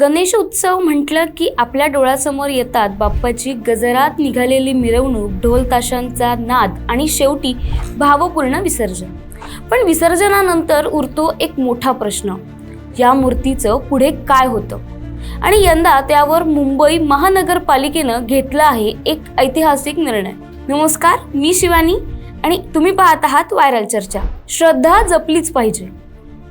गणेश उत्सव म्हटलं की आपल्या डोळ्यासमोर येतात बाप्पाची गजरात निघालेली मिरवणूक ढोल ताशांचा नाद आणि शेवटी भावपूर्ण विसर्जन. पण विसर्जनानंतर उरतो एक मोठा प्रश्न. या मूर्तीचं पुढे काय होतं? आणि यंदा त्यावर मुंबई महानगरपालिकेनं घेतला आहे एक ऐतिहासिक निर्णय. नमस्कार मी शिवानी आणि तुम्ही पाहत आहात व्हायरल चर्चा. श्रद्धा जपलीच पाहिजे.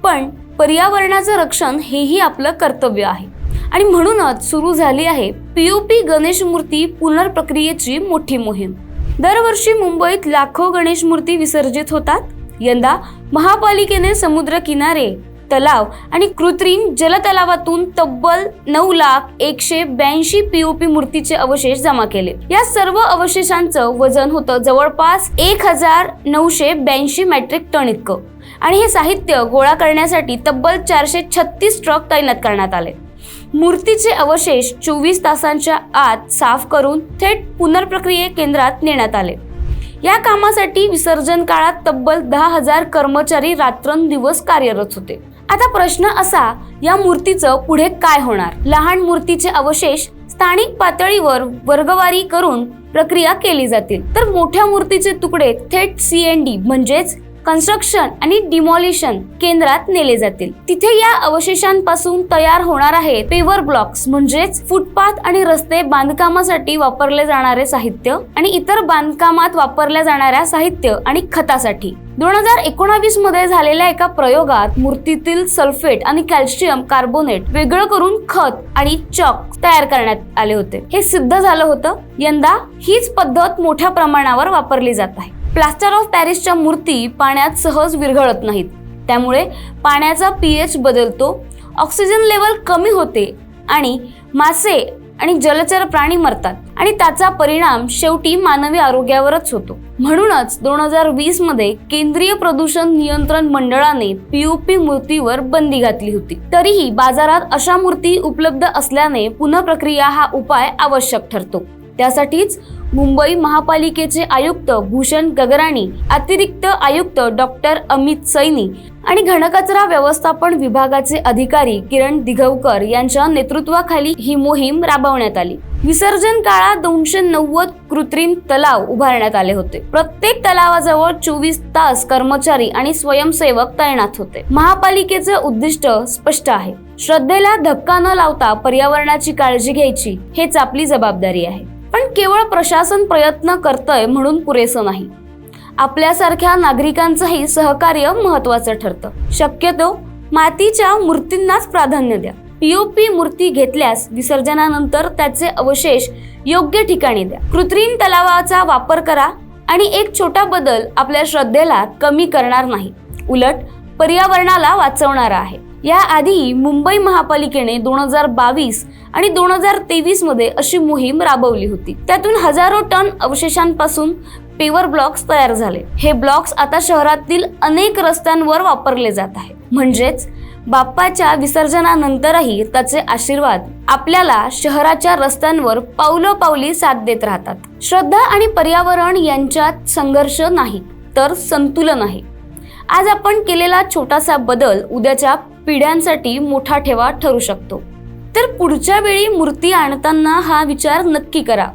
पण पर्यावरणाचं रक्षण हेही आपलं कर्तव्य आहे. आणि म्हणूनच सुरू झाली आहे पीओपी गणेश मूर्ती पुनर्प्रक्रियेची मोठी मोहीम. दरवर्षी मुंबईत लाखो गणेश मूर्ती विसर्जित होतात. यंदा महापालिकेने समुद्र किनारे तलाव आणि कृत्रिम जलतलावातून तब्बल नऊ लाख एकशे ब्याऐंशी पीओपी मूर्तीचे अवशेष जमा केले. या सर्व अवशेषांचं वजन होतं जवळपास एक हजार नऊशे ब्याऐंशी मेट्रिक टन इतकं. आणि हे साहित्य गोळा करण्यासाठी तब्बल चारशे छत्तीस ट्रक तैनात करण्यात आले. मूर्तीचे अवशेष चोवीस तासांच्या आत साफ करून थेट पुनर्प्रक्रिये केंद्रात नेण्यात आले. या कामासाठी विसर्जन काळात तब्बल दहा हजार कर्मचारी रात्रंदिवस कार्यरत होते. आता प्रश्न असा या मूर्तीचं पुढे काय होणार? लहान मूर्तीचे अवशेष स्थानिक पातळीवर वर्गवारी करून प्रक्रिया केली जातील. तर मोठ्या मूर्तीचे तुकडे थेट सी एन डी म्हणजेच कन्स्ट्रक्शन आणि डिमॉलिशन केंद्रात नेले जातील. तिथे या अवशेषांपासून तयार होणार आहे पेवर ब्लॉक्स म्हणजेच फुटपाथ आणि रस्ते बांधकामासाठी वापरले जाणारे साहित्य आणि इतर बांधकामात वापरल्या जाणाऱ्या साहित्य आणि खतासाठी. दोन हजार एकोणावीसमध्ये झालेल्या एका प्रयोगात मूर्तीतील सल्फेट आणि कॅल्शियम कार्बोनेट वेगळं करून खत आणि चॉक तयार करण्यात आले होते. हे सिद्ध झालं होतं. यंदा हीच पद्धत मोठ्या प्रमाणावर वापरली जात आहे. प्लास्टर ऑफ पॅरिसच्या मूर्ती पाण्यात सहज विरघळत नाहीत. त्यामुळे पाण्याचा पीएच बदलतो ऑक्सिजन लेवल कमी होते आणि मासे आणि जलचर प्राणी मरतात आणि त्याचा परिणाम शेवटी मानवी आरोग्यावरच होतो. म्हणूनच दोन हजार वीसमध्ये केंद्रीय प्रदूषण नियंत्रण मंडळाने पीओपी मूर्तीवर बंदी घातली होती. तरीही बाजारात अशा मूर्ती उपलब्ध असल्याने पुनःप्रक्रिया हा उपाय आवश्यक ठरतो. त्यासाठीच मुंबई महापालिकेचे आयुक्त भूषण गगराणी अतिरिक्त आयुक्त डॉक्टर अमित सैनी आणि घनकचरा व्यवस्थापन विभागाचे अधिकारी किरण दिघवकर यांच्या नेतृत्वाखाली ही मोहीम राबवण्यात आली. विसर्जन काळात दोनशे नव्वद कृत्रिम तलाव उभारण्यात आले होते. प्रत्येक तलावाजवळ चोवीस तास कर्मचारी आणि स्वयंसेवक तैनात होते. महापालिकेचे उद्दिष्ट स्पष्ट आहे. श्रद्धेला धक्का न लावता पर्यावरणाची काळजी घ्यायची हेच आपली जबाबदारी आहे. पण केवळ प्रशासन प्रयत्न करतंय म्हणून पुरेसं नाही. आपल्यासारख्या नागरिकांचंही सहकार्य महत्वाचं ठरतं. शक्यतो मातीच्या मूर्तींनाच प्राधान्य द्या. पीओपी मूर्ती घेतल्यास विसर्जनानंतर त्याचे अवशेष योग्य ठिकाणी द्या. कृत्रिम तलावाचा वापर करा आणि एक छोटा बदल आपल्या श्रद्धेला कमी करणार नाही. उलट पर्यावरणाला वाचवणारा आहे. याआधी मुंबई महापालिकेने दोन हजार बावीस आणि दोन हजार तेवीसमध्ये अशी मोहीम राबवली होती. त्यातून हजारो टन अवशेषांपासून पेवर ब्लॉक्स तयार झाले. हे ब्लॉक्स आता शहरातील अनेक रस्त्यांवर वापरले जात आहे म्हणजेच बाप्पाच्या विसर्जनानंतरही त्याचे आशीर्वाद आपल्याला शहराच्या रस्त्यांवर पावलोपावली साथ देत राहतात. श्रद्धा आणि पर्यावरण यांच्यात संघर्ष नाही तर संतुलन आहे. आज आपण केलेला छोटासा बदल उद्याच्या पिढ्यांसाठी मोठा ठेवा ठरू शकतो. तर पुढच्या वेळी मूर्ती आणताना हा विचार नक्की करा.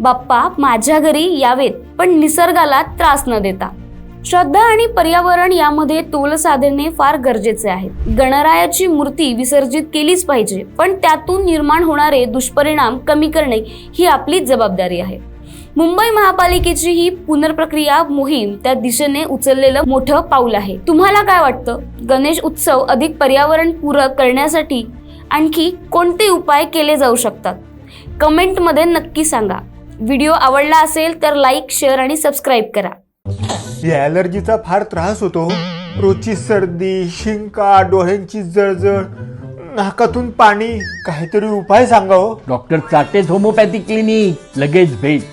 बाप्पा माझ्या घरी यावेत पण निसर्गाला त्रास न देता. श्रद्धा आणि पर्यावरण यामध्ये तोल साधणे फार गरजेचे आहे. गणरायाची मूर्ती विसर्जित केलीच पाहिजे पण त्यातून निर्माण होणारे दुष्परिणाम कमी करणे ही आपलीच जबाबदारी आहे. मुंबई महापालिकेची ही पुनर्प्रक्रिया मोहीम त्या दिशेने उचललेलं मोठं पाऊल आहे. तुम्हाला काय वाटतं? गणेश उत्सव अधिक पर्यावरण पूरक करण्यासाठी आणखी कोणते उपाय केले जाऊ शकतात? कमेंटमध्ये नक्की सांगा. व्हिडिओ आवडला असेल तर लाईक शेअर आणि सबस्क्राईब करा. या ॲलर्जीचा फार त्रास होतो रोजची सर्दी शिंका डोळ्यांची जळजळ नाकातून पाणी काहीतरी उपाय सांगा हो. डॉक्टर चाटेज होमोपॅथी क्लिनिक लगेच भेट.